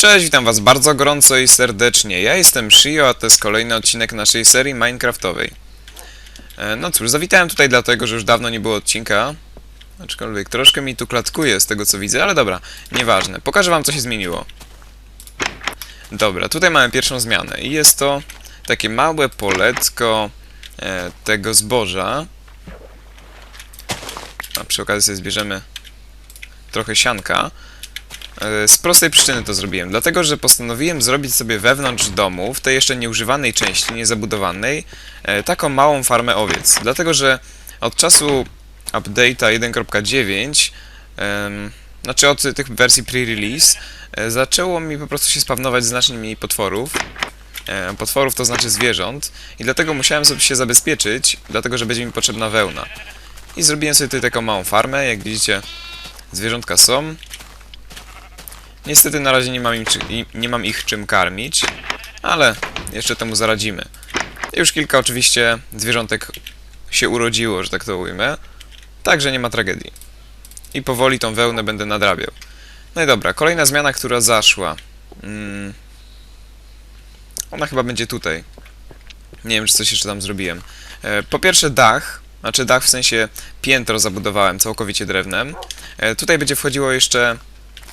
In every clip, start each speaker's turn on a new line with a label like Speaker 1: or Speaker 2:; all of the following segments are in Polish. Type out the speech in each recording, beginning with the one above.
Speaker 1: Cześć, witam was bardzo gorąco i serdecznie. Ja jestem Shio, a to jest kolejny odcinek naszej serii Minecraftowej. E, No cóż, zawitałem tutaj dlatego, że już dawno nie było odcinka. Aczkolwiek troszkę mi tu klatkuje z tego co widzę, ale dobra, nieważne. Pokażę wam co się zmieniło. Dobra, tutaj mamy pierwszą zmianę i jest to takie małe poletko e, tego zboża. A przy okazji sobie zbierzemy trochę sianka. E, Z prostej przyczyny to zrobiłem, dlatego że postanowiłem zrobić sobie wewnątrz domu, w tej jeszcze nieużywanej części, niezabudowanej, e, taką małą farmę owiec. Dlatego że od czasu update'a 1.9, em, znaczy od tych wersji pre-release, e, zaczęło mi po prostu się spawnować znacznie mniej potworów. Potworów to znaczy zwierząt i dlatego musiałem sobie się zabezpieczyć, dlatego że będzie mi potrzebna wełna. I zrobiłem sobie tutaj taką małą farmę, jak widzicie zwierzątka są, Niestety na razie nie mam, im, nie mam ich czym karmić, ale jeszcze temu zaradzimy. Już kilka oczywiście zwierzątek się urodziło, że tak to ujmę, także nie ma tragedii. I powoli tą wełnę będę nadrabiał. No i dobra, kolejna zmiana, która zaszła. Mm. Ona chyba będzie tutaj. Nie wiem, czy coś jeszcze tam zrobiłem. E, po pierwsze dach, znaczy dach w sensie piętro zabudowałem całkowicie drewnem. E, tutaj będzie wchodziło jeszcze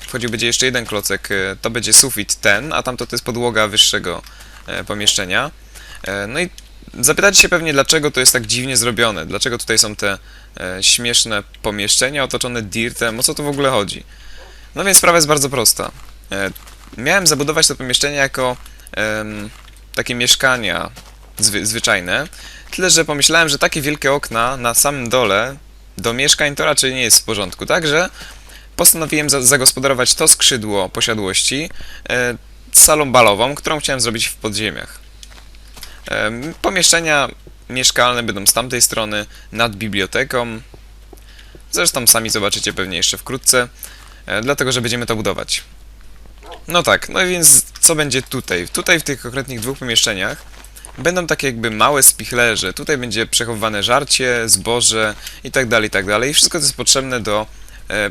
Speaker 1: wchodził będzie jeszcze jeden klocek, e, to będzie sufit ten, a tamto to jest podłoga wyższego e, pomieszczenia. E, No i zapytacie się pewnie, dlaczego to jest tak dziwnie zrobione, dlaczego tutaj są te śmieszne pomieszczenia otoczone dirtem, o co tu w ogóle chodzi? No więc sprawa jest bardzo prosta. Miałem zabudować to pomieszczenie jako em, takie mieszkania zwy, zwyczajne, tyle że pomyślałem, że takie wielkie okna na samym dole do mieszkań to raczej nie jest w porządku, także postanowiłem za zagospodarować to skrzydło posiadłości e, salą balową, którą chciałem zrobić w podziemiach. Em, Pomieszczenia mieszkalne będą z tamtej strony, nad biblioteką. Zresztą sami zobaczycie pewnie jeszcze wkrótce, e, dlatego że będziemy to budować. No tak, no więc co będzie tutaj? Tutaj w tych konkretnych dwóch pomieszczeniach będą takie jakby małe spichlerze. Tutaj będzie przechowywane żarcie, zboże i tak dalej, i tak. I wszystko to jest potrzebne do e,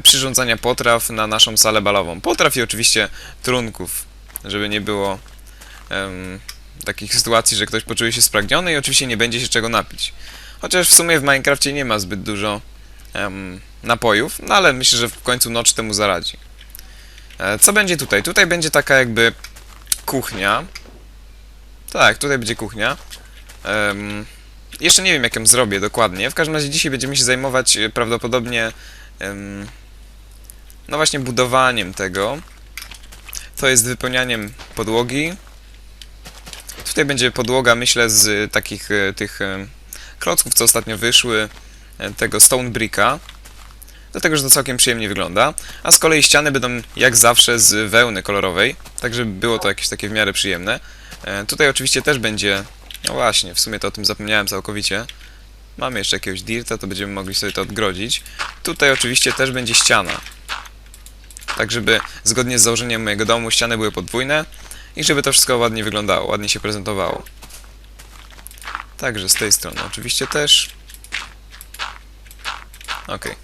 Speaker 1: przyrządzania potraw na naszą salę balową. Potraw i oczywiście trunków, żeby nie było takich sytuacji, że ktoś poczuje się spragniony i oczywiście nie będzie się czego napić. Chociaż w sumie w Minecrafcie nie ma zbyt dużo napojów, no ale myślę, że w końcu noc temu zaradzi. E, co będzie tutaj? Tutaj będzie taka jakby kuchnia. Tak, tutaj będzie kuchnia. Em, jeszcze nie wiem, jak ją zrobię dokładnie. W każdym razie dzisiaj będziemy się zajmować e, prawdopodobnie no właśnie budowaniem tego. To jest wypełnianiem podłogi. Tutaj będzie podłoga, myślę, z takich e, tych e, klocków, co ostatnio wyszły, e, tego stone bricka. Dlatego, że to całkiem przyjemnie wygląda. A z kolei ściany będą jak zawsze z wełny kolorowej, tak żeby było to jakieś takie w miarę przyjemne. Tutaj oczywiście też będzie, no właśnie, w sumie to o tym zapomniałem całkowicie. Mamy jeszcze jakiegoś dirta, to będziemy mogli sobie to odgrodzić. Tutaj oczywiście też będzie ściana. Tak, żeby zgodnie z założeniem mojego domu ściany były podwójne i żeby to wszystko ładnie wyglądało, ładnie się prezentowało. Także z tej strony oczywiście też. Okej.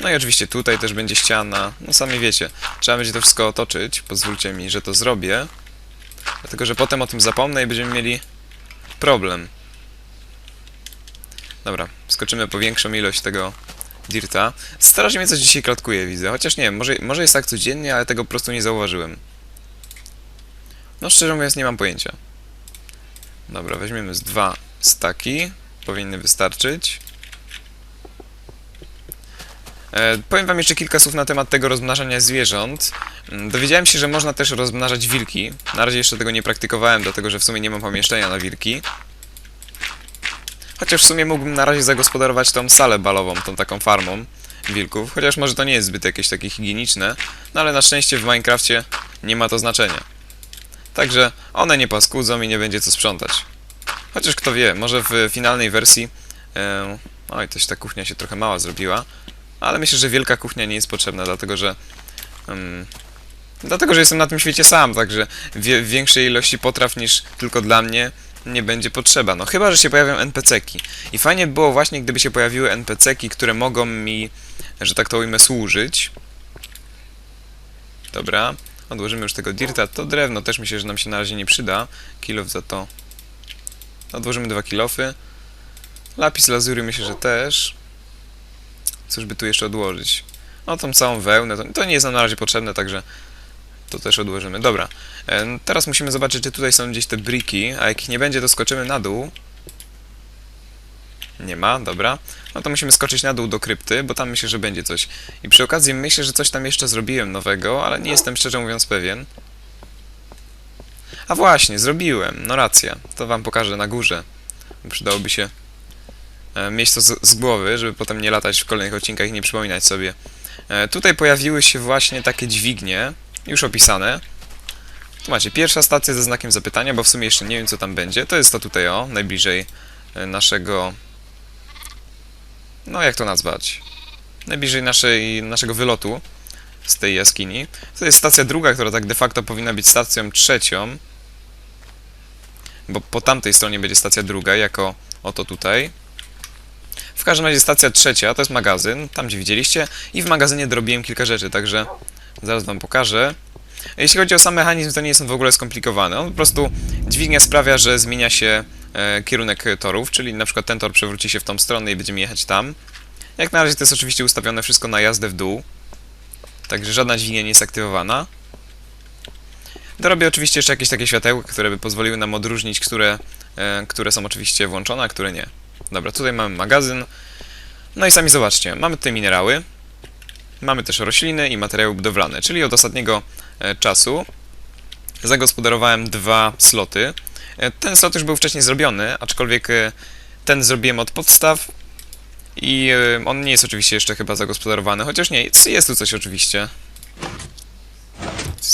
Speaker 1: No i oczywiście tutaj też będzie ściana. No sami wiecie, trzeba będzie to wszystko otoczyć. Pozwólcie mi, że to zrobię. Dlatego, że potem o tym zapomnę i będziemy mieli problem. Dobra, skoczymy po większą ilość tego dirta. Strasznie mnie coś dzisiaj klatkuje, widzę. Chociaż nie wiem, może, może jest tak codziennie, ale tego po prostu nie zauważyłem. No szczerze mówiąc nie mam pojęcia. Dobra, weźmiemy z dwa staki. Powinny wystarczyć. E, powiem wam jeszcze kilka słów na temat tego rozmnażania zwierząt. Mm, Dowiedziałem się, że można też rozmnażać wilki. Na razie jeszcze tego nie praktykowałem, dlatego że w sumie nie mam pomieszczenia na wilki. Chociaż w sumie mógłbym na razie zagospodarować tą salę balową, tą taką farmą wilków. Chociaż może to nie jest zbyt jakieś takie higieniczne, no ale na szczęście w Minecrafcie nie ma to znaczenia. Także one nie paskudzą i nie będzie co sprzątać. Chociaż kto wie, może w finalnej wersji... E, oj, też ta kuchnia się trochę mała zrobiła. Ale myślę, że wielka kuchnia nie jest potrzebna, dlatego że... em, dlatego, że jestem na tym świecie sam, także wie, większej ilości potraw niż tylko dla mnie nie będzie potrzeba. No chyba, że się pojawią NPC-ki. I fajnie by było właśnie, gdyby się pojawiły NPC-ki, które mogą mi, że tak to ujmę, służyć. Dobra. Odłożymy już tego dirta. To drewno też myślę, że nam się na razie nie przyda. Kilof za to. Odłożymy dwa kilofy. Lapis lazury myślę, że też. Cóż by tu jeszcze odłożyć? No tą całą wełnę, to, to nie jest nam na razie potrzebne, także to też odłożymy. Dobra, e, teraz musimy zobaczyć, czy tutaj są gdzieś te briki, a jak ich nie będzie, to skoczymy na dół. Nie ma, dobra. No to musimy skoczyć na dół do krypty, bo tam myślę, że będzie coś. I przy okazji myślę, że coś tam jeszcze zrobiłem nowego, ale nie jestem szczerze mówiąc pewien. A właśnie, zrobiłem, no racja. To wam pokażę na górze. Przydałoby się e, mieć to z, z głowy, żeby potem nie latać w kolejnych odcinkach i nie przypominać sobie. E, tutaj pojawiły się właśnie takie dźwignie, już opisane. Tu macie pierwsza stacja ze znakiem zapytania, bo w sumie jeszcze nie wiem co tam będzie. To jest to tutaj o, najbliżej e, naszego... No jak to nazwać? Najbliżej naszej, naszego wylotu z tej jaskini. To jest stacja druga, która tak de facto powinna być stacją trzecią. Bo po tamtej stronie będzie stacja druga, jako oto tutaj. W każdym razie stacja trzecia to jest magazyn, tam gdzie widzieliście. I w magazynie dorobiłem kilka rzeczy, także zaraz wam pokażę. Jeśli chodzi o sam mechanizm, to nie jest on w ogóle skomplikowany. On po prostu dźwignia sprawia, że zmienia się e, kierunek torów, czyli na przykład ten tor przewróci się w tą stronę i będziemy jechać tam. Jak na razie to jest oczywiście ustawione wszystko na jazdę w dół. Także żadna dźwignia nie jest aktywowana. Dorobię oczywiście jeszcze jakieś takie światełka, które by pozwoliły nam odróżnić, które, e, które są oczywiście włączone, a które nie. Dobra, tutaj mamy magazyn. No i sami zobaczcie, mamy tutaj minerały. Mamy też rośliny i materiały budowlane, czyli od ostatniego e, czasu zagospodarowałem dwa sloty. E, ten slot już był wcześniej zrobiony, aczkolwiek e, ten zrobiłem od podstaw i on nie jest oczywiście jeszcze chyba zagospodarowany, chociaż nie, jest, tu coś oczywiście.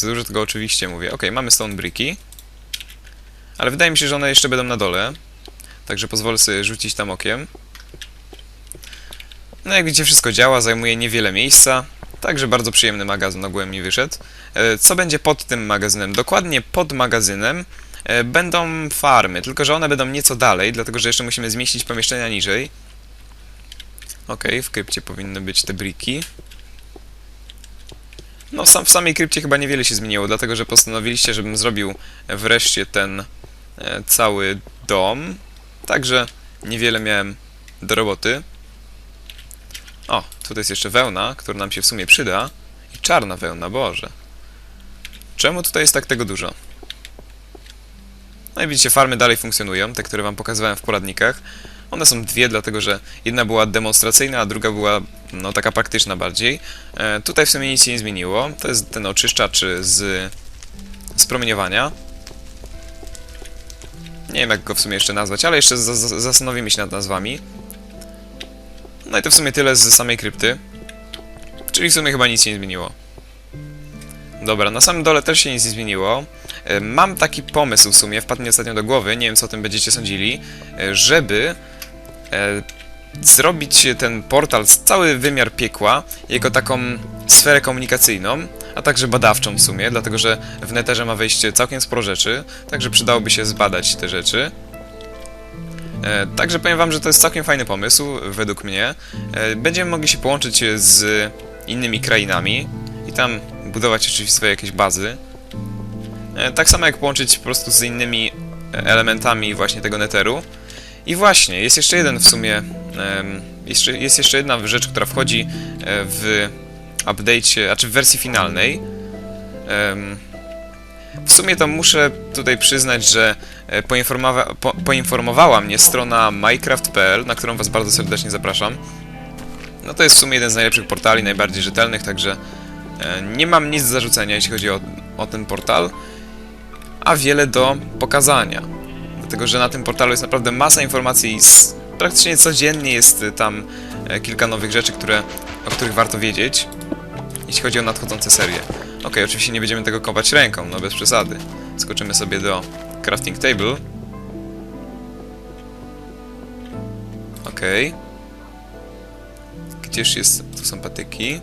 Speaker 1: Dużo tego oczywiście mówię. Ok, mamy stone bricki. Ale wydaje mi się, że one jeszcze będą na dole. Także pozwolę sobie rzucić tam okiem. No jak widzicie wszystko działa, zajmuje niewiele miejsca. Także bardzo przyjemny magazyn ogółem mi wyszedł. E, Co będzie pod tym magazynem? Dokładnie pod magazynem e, będą farmy, tylko że one będą nieco dalej, dlatego że jeszcze musimy zmieścić pomieszczenia niżej. Ok, w krypcie powinny być te briki. No, sam, w samej krypcie chyba niewiele się zmieniło, dlatego że postanowiliście, żebym zrobił wreszcie ten e, cały dom. Także niewiele miałem do roboty. O, tutaj jest jeszcze wełna, która nam się w sumie przyda. I czarna wełna, Boże. Czemu tutaj jest tak tego dużo? No i widzicie, farmy dalej funkcjonują, te, które wam pokazywałem w poradnikach. One są dwie, dlatego że jedna była demonstracyjna, a druga była no taka praktyczna bardziej. E, tutaj w sumie nic się nie zmieniło. To jest ten oczyszczacz z, z promieniowania. Nie wiem jak go w sumie jeszcze nazwać, ale jeszcze za- za- zastanowimy się nad nazwami. No i to w sumie tyle z samej krypty. Czyli w sumie chyba nic się nie zmieniło. Dobra, na samym dole też się nic nie zmieniło. E, Mam taki pomysł w sumie, wpadł mi ostatnio do głowy, nie wiem co o tym będziecie sądzili, e, żeby e, zrobić ten portal, cały wymiar piekła, jako taką sferę komunikacyjną, a także badawczą w sumie, dlatego że w Netherze ma wejść całkiem sporo rzeczy, także przydałoby się zbadać te rzeczy. E, Także powiem wam, że to jest całkiem fajny pomysł, według mnie. E, Będziemy mogli się połączyć z innymi krainami i tam budować oczywiście swoje jakieś bazy. E, Tak samo jak połączyć po prostu z innymi e, elementami właśnie tego neteru. I właśnie, jest jeszcze jeden w sumie, jest jeszcze jedna rzecz, która wchodzi e, w update'cie, a czy w wersji finalnej. W sumie to muszę tutaj przyznać, że e, poinformowa po poinformowała mnie strona minecraft.pl, na którą was bardzo serdecznie zapraszam. No to jest w sumie jeden z najlepszych portali, najbardziej rzetelnych, także e, nie mam nic do zarzucenia, jeśli chodzi o, o ten portal, a wiele do pokazania. Dlatego, że na tym portalu jest naprawdę masa informacji i praktycznie codziennie jest y, tam e, kilka nowych rzeczy, które, o których warto wiedzieć, jeśli chodzi o nadchodzące serie. Ok, oczywiście nie będziemy tego kopać ręką, no bez przesady. Skoczymy sobie do crafting table. Ok. Gdzież jest... tu są patyki.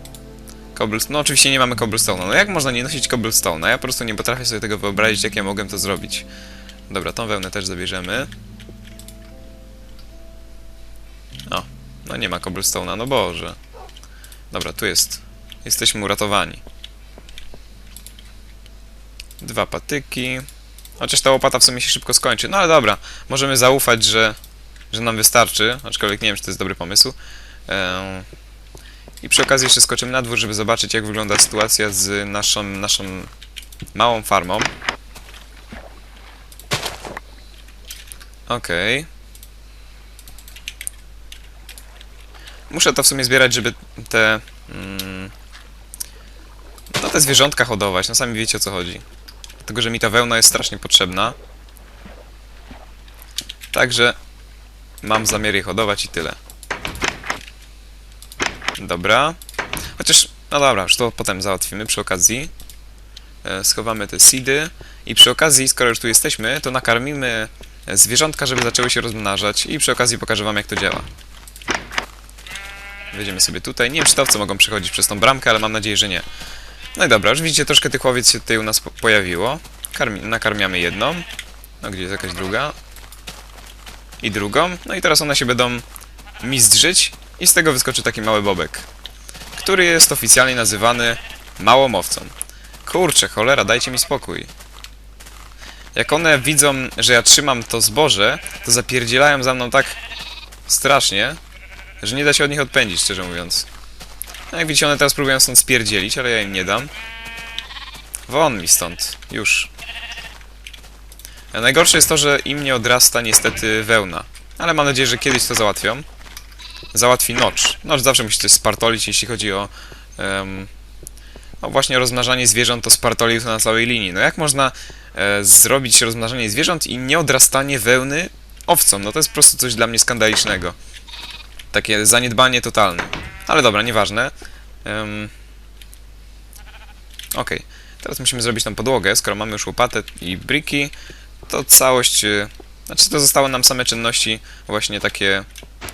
Speaker 1: Cobblestone. No oczywiście nie mamy cobblestone'a. No jak można nie nosić cobblestone'a? Ja po prostu nie potrafię sobie tego wyobrazić, jak ja mogłem to zrobić. Dobra, tą wełnę też zabierzemy. O, no nie ma cobblestone'a, no Boże. Dobra, tu jest. Jesteśmy uratowani. Dwa patyki. Chociaż ta łopata w sumie się szybko skończy. No ale dobra, możemy zaufać, że, że nam wystarczy. Aczkolwiek nie wiem, czy to jest dobry pomysł. Eee, I przy okazji jeszcze skoczymy na dwór, żeby zobaczyć, jak wygląda sytuacja z naszą, naszą małą farmą. Okej. Muszę to w sumie zbierać, żeby te... Mm, no te zwierzątka hodować, no sami wiecie o co chodzi. Dlatego, że mi ta wełna jest strasznie potrzebna. Także mam zamiar je hodować i tyle. Dobra. Chociaż, no dobra, już to potem załatwimy przy okazji. E, Schowamy te seedy i przy okazji, skoro już tu jesteśmy, to nakarmimy zwierzątka, żeby zaczęły się rozmnażać i przy okazji pokażę wam jak to działa. Wejdziemy sobie tutaj. Nie wiem, czy to owce mogą przechodzić przez tą bramkę, ale mam nadzieję, że nie. No i dobra, już widzicie, troszkę tych łowiec się tutaj u nas po pojawiło. Karmi nakarmiamy jedną. No, gdzie jest jakaś druga? I drugą. No i teraz one się będą mizdrzyć i z tego wyskoczy taki mały bobek, który jest oficjalnie nazywany małomowcą. Kurczę, cholera, dajcie mi spokój. Jak one widzą, że ja trzymam to zboże, to zapierdzielają za mną tak strasznie, że nie da się od nich odpędzić, szczerze mówiąc. No jak widzicie, one teraz próbują stąd spierdzielić, ale ja im nie dam. Won mi stąd, już. A najgorsze jest to, że im nie odrasta niestety wełna. Ale mam nadzieję, że kiedyś to załatwią. Załatwi Notch. Notch zawsze musi coś spartolić, jeśli chodzi o... Um, no właśnie rozmnażanie zwierząt, to spartolił to na całej linii. No jak można e, zrobić rozmnażanie zwierząt i nieodrastanie wełny owcom? No to jest po prostu coś dla mnie skandalicznego. Takie zaniedbanie totalne. Ale dobra, nieważne. Um, Okej. Teraz musimy zrobić tą podłogę. Skoro mamy już łopatę i briki, to całość... e, Znaczy to zostały nam same czynności właśnie takie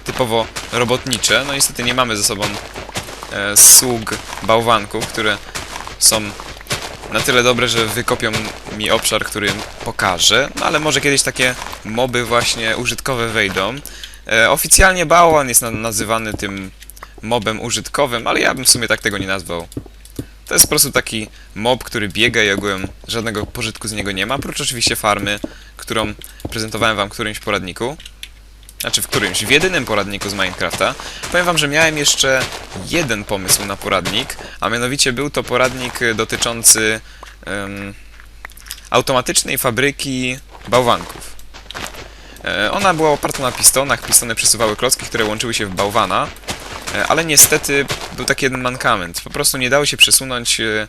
Speaker 1: typowo robotnicze. No niestety nie mamy ze sobą e, sług bałwanków, które są na tyle dobre, że wykopią mi obszar, który pokażę. No ale może kiedyś takie moby właśnie użytkowe wejdą. E, oficjalnie bałwan jest na nazywany tym mobem użytkowym, ale ja bym w sumie tak tego nie nazwał. To jest po prostu taki mob, który biega i ogółem żadnego pożytku z niego nie ma, oprócz oczywiście farmy, którą prezentowałem wam w którymś poradniku. Znaczy w którymś, w jedynym poradniku z Minecrafta. Powiem wam, że miałem jeszcze jeden pomysł na poradnik, a mianowicie był to poradnik dotyczący em, automatycznej fabryki bałwanków. E, Ona była oparta na pistonach, pistony przesuwały klocki, które łączyły się w bałwana, ale niestety był taki jeden mankament. Po prostu nie dało się przesunąć e,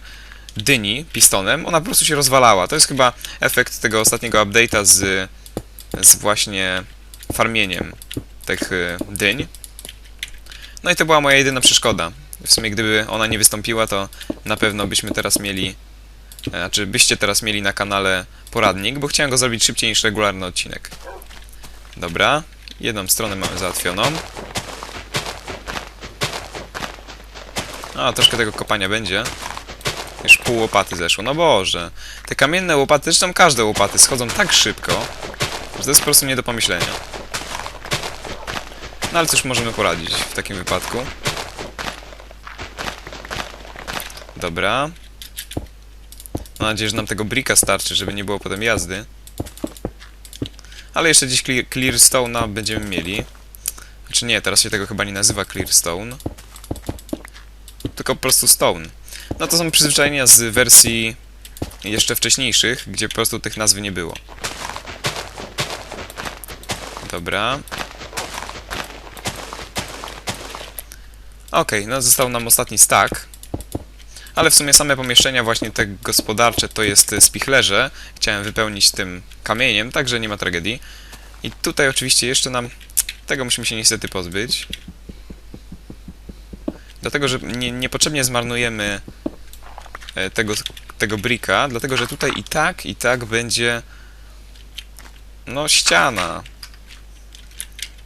Speaker 1: dyni pistonem, ona po prostu się rozwalała. To jest chyba efekt tego ostatniego update'a z, z właśnie farmieniem tych y, dyń. No i to była moja jedyna przeszkoda. W sumie gdyby ona nie wystąpiła, to na pewno byśmy teraz mieli, e, znaczy byście teraz mieli na kanale poradnik, bo chciałem go zrobić szybciej niż regularny odcinek. Dobra, jedną stronę mamy załatwioną. A, troszkę tego kopania będzie. Już pół łopaty zeszło. No Boże, te kamienne łopaty, zresztą każde łopaty schodzą tak szybko, że to jest po prostu nie do pomyślenia. No ale cóż możemy poradzić w takim wypadku. Dobra. Mam nadzieję, że nam tego brika starczy, żeby nie było potem jazdy. Ale jeszcze gdzieś clear, clear stone'a będziemy mieli. Znaczy nie, teraz się tego chyba nie nazywa clear stone. Tylko po prostu stone. No to są przyzwyczajenia z wersji jeszcze wcześniejszych, gdzie po prostu tych nazw nie było. Dobra. Okej, no został nam ostatni stack. Ale w sumie same pomieszczenia właśnie te gospodarcze to jest e, spichlerze. Chciałem wypełnić tym kamieniem, także nie ma tragedii. I tutaj oczywiście jeszcze nam... Tego musimy się niestety pozbyć. Dlatego, że nie, niepotrzebnie zmarnujemy e, tego, tego brika, dlatego, że tutaj i tak, i tak będzie... No, ściana.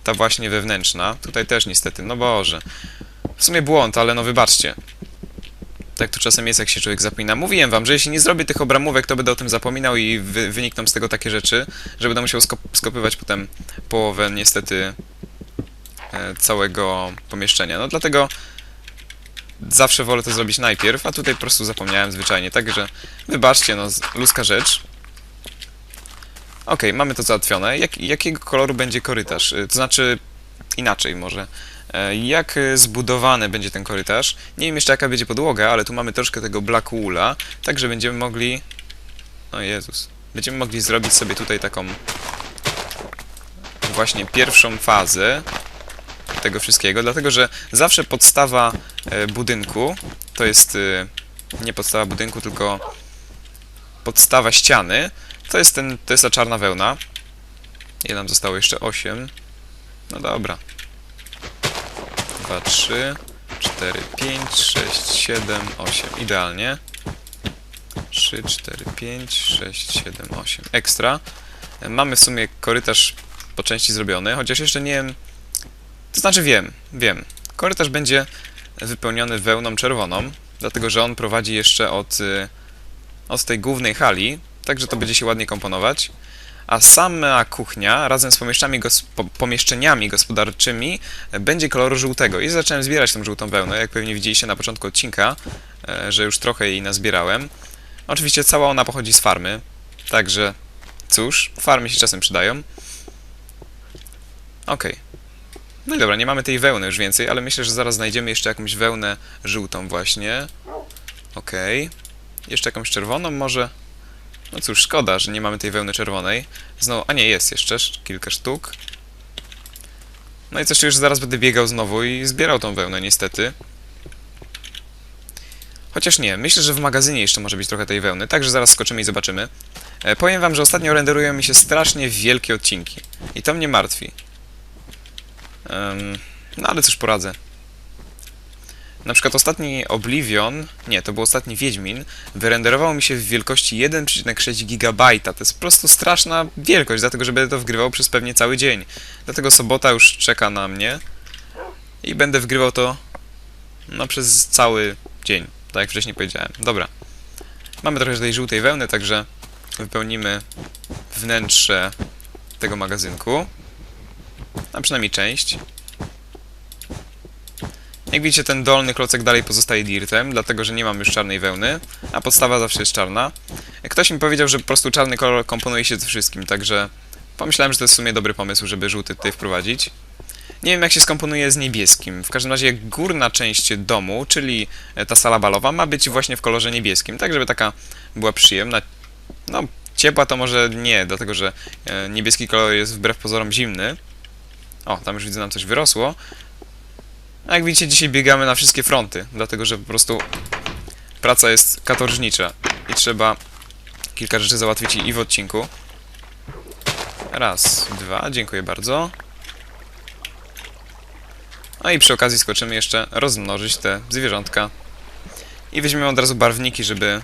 Speaker 1: Ta właśnie wewnętrzna. Tutaj też niestety, no Boże. W sumie błąd, ale no wybaczcie. Tak to czasem jest, jak się człowiek zapomina. Mówiłem wam, że jeśli nie zrobię tych obramówek, to będę o tym zapominał i wy, wynikną z tego takie rzeczy, że będę musiał skop skopywać potem połowę, niestety, e, całego pomieszczenia. No dlatego zawsze wolę to zrobić najpierw, a tutaj po prostu zapomniałem zwyczajnie, także wybaczcie, no, ludzka rzecz. Okej, mamy to załatwione. Jak, jakiego koloru będzie korytarz? Y, To znaczy, inaczej może. E, Jak zbudowany będzie ten korytarz? Nie wiem jeszcze jaka będzie podłoga, ale tu mamy troszkę tego black woola, także będziemy mogli... O Jezus. Będziemy mogli zrobić sobie tutaj taką właśnie pierwszą fazę tego wszystkiego, dlatego że zawsze podstawa e, budynku to jest e, nie podstawa budynku, tylko podstawa ściany. To jest ten, to jest ta czarna wełna. Ile nam zostało jeszcze? 8. No dobra. 2, 3, 4, 5, 6, 7, 8. Idealnie. 3, 4, 5, 6, 7, 8. Ekstra. E, Mamy w sumie korytarz po części zrobiony, chociaż jeszcze nie wiem. To znaczy wiem, wiem. Korytarz będzie wypełniony wełną czerwoną, dlatego że on prowadzi jeszcze od, y, od tej głównej hali, także to będzie się ładnie komponować. A sama kuchnia razem z pomieszczeniami, gos po pomieszczeniami gospodarczymi będzie koloru żółtego. I zacząłem zbierać tą żółtą wełnę, jak pewnie widzieliście na początku odcinka, e, że już trochę jej nazbierałem. Oczywiście cała ona pochodzi z farmy, także cóż, farmy się czasem przydają. Okej. No i dobra, nie mamy tej wełny już więcej, ale myślę, że zaraz znajdziemy jeszcze jakąś wełnę żółtą właśnie. Okej. Jeszcze jakąś czerwoną może? No cóż, szkoda, że nie mamy tej wełny czerwonej. Znowu, a nie, jest jeszcze sz- kilka sztuk. No i coś że zaraz będę biegał znowu i zbierał tą wełnę niestety. Chociaż nie, myślę, że w magazynie jeszcze może być trochę tej wełny, także zaraz skoczymy i zobaczymy. E, powiem wam, że ostatnio renderują mi się strasznie wielkie odcinki. I to mnie martwi. No ale cóż poradzę. Na przykład ostatni Oblivion, nie, to był ostatni Wiedźmin, wyrenderował mi się w wielkości 1,6 GB. To jest po prostu straszna wielkość, dlatego że będę to wgrywał przez pewnie cały dzień. Dlatego sobota już czeka na mnie i będę wgrywał to no przez cały dzień, tak jak wcześniej powiedziałem. Dobra. Mamy trochę tej żółtej wełny, także wypełnimy wnętrze tego magazynku. A przynajmniej część. Jak widzicie, ten dolny klocek dalej pozostaje dirtem, dlatego że nie mam już czarnej wełny, a podstawa zawsze jest czarna. Ktoś mi powiedział, że po prostu czarny kolor komponuje się ze wszystkim, także pomyślałem, że to jest w sumie dobry pomysł, żeby żółty tutaj wprowadzić. Nie wiem, jak się skomponuje z niebieskim. W każdym razie górna część domu, czyli e, ta sala balowa, ma być właśnie w kolorze niebieskim, tak żeby taka była przyjemna. No, ciepła to może nie, dlatego że e, niebieski kolor jest wbrew pozorom zimny. O, tam już widzę nam coś wyrosło. A jak widzicie, dzisiaj biegamy na wszystkie fronty, dlatego że po prostu praca jest katorżnicza i trzeba kilka rzeczy załatwić i w odcinku. Raz, dwa, dziękuję bardzo. No i przy okazji skoczymy jeszcze rozmnożyć te zwierzątka. I weźmiemy od razu barwniki, żeby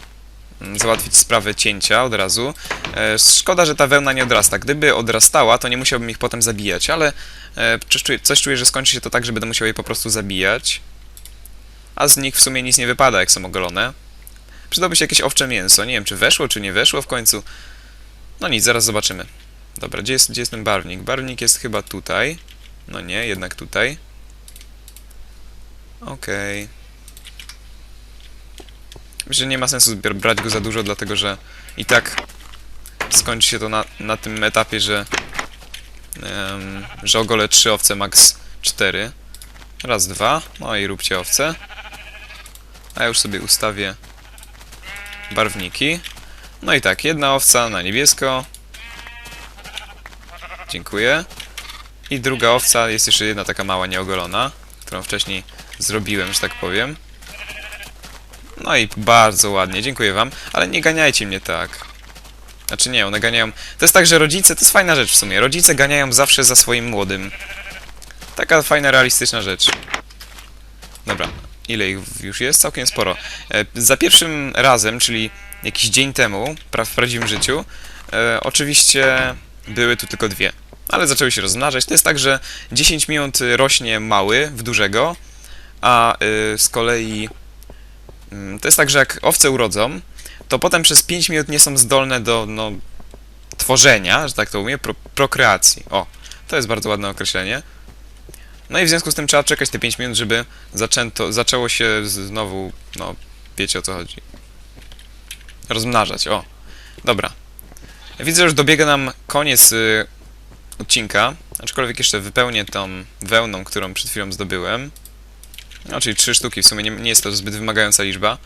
Speaker 1: załatwić sprawę cięcia od razu. E, szkoda, że ta wełna nie odrasta. Gdyby odrastała, to nie musiałbym ich potem zabijać, ale e, coś czuję, że skończy się to tak, że będę musiał je po prostu zabijać. A z nich w sumie nic nie wypada, jak są ogolone. Przydałoby się jakieś owcze mięso. Nie wiem, czy weszło, czy nie weszło w końcu. No nic, zaraz zobaczymy. Dobra, gdzie jest, gdzie jest ten barwnik? Barwnik jest chyba tutaj. No nie, jednak tutaj. Okej. Myślę, że nie ma sensu brać go za dużo, dlatego że i tak skończy się to na, na tym etapie, że em, że ogolę 3 owce, max 4. Raz, dwa. No i róbcie owce. A ja już sobie ustawię barwniki. No i tak, jedna owca na niebiesko. Dziękuję. I druga owca, jest jeszcze jedna taka mała nieogolona, którą wcześniej zrobiłem, że tak powiem. No i bardzo ładnie, dziękuję wam, ale nie ganiajcie mnie tak. Znaczy nie, one ganiają... To jest tak, że rodzice, to jest fajna rzecz w sumie, rodzice ganiają zawsze za swoim młodym. Taka fajna, realistyczna rzecz. Dobra, ile ich już jest? Całkiem sporo. E, za pierwszym razem, czyli jakiś dzień temu, pra w prawdziwym życiu, e, oczywiście były tu tylko dwie. Ale zaczęły się rozmnażać. To jest tak, że 10 minut rośnie mały w dużego, a y, z kolei to jest tak, że jak owce urodzą, to potem przez 5 minut nie są zdolne do no, tworzenia, że tak to umie, pro, prokreacji. O, to jest bardzo ładne określenie. No i w związku z tym trzeba czekać te 5 minut, żeby zaczęto, zaczęło się znowu, no, wiecie o co chodzi. Rozmnażać, o. Dobra. Widzę, że już dobiega nam koniec y, odcinka, aczkolwiek jeszcze wypełnię tą wełną, którą przed chwilą zdobyłem. No, czyli trzy sztuki, w sumie nie, nie jest to zbyt wymagająca liczba,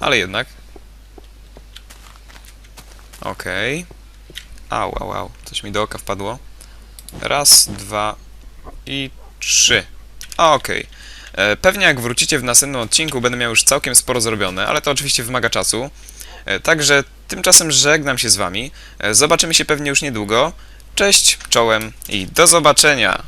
Speaker 1: ale jednak. Okej. Au, au, au, coś mi do oka wpadło. Raz, dwa i trzy. Okej. E, Pewnie jak wrócicie w następnym odcinku, będę miał już całkiem sporo zrobione, ale to oczywiście wymaga czasu. E, Także tymczasem żegnam się z wami. E, Zobaczymy się pewnie już niedługo. Cześć, czołem i do zobaczenia!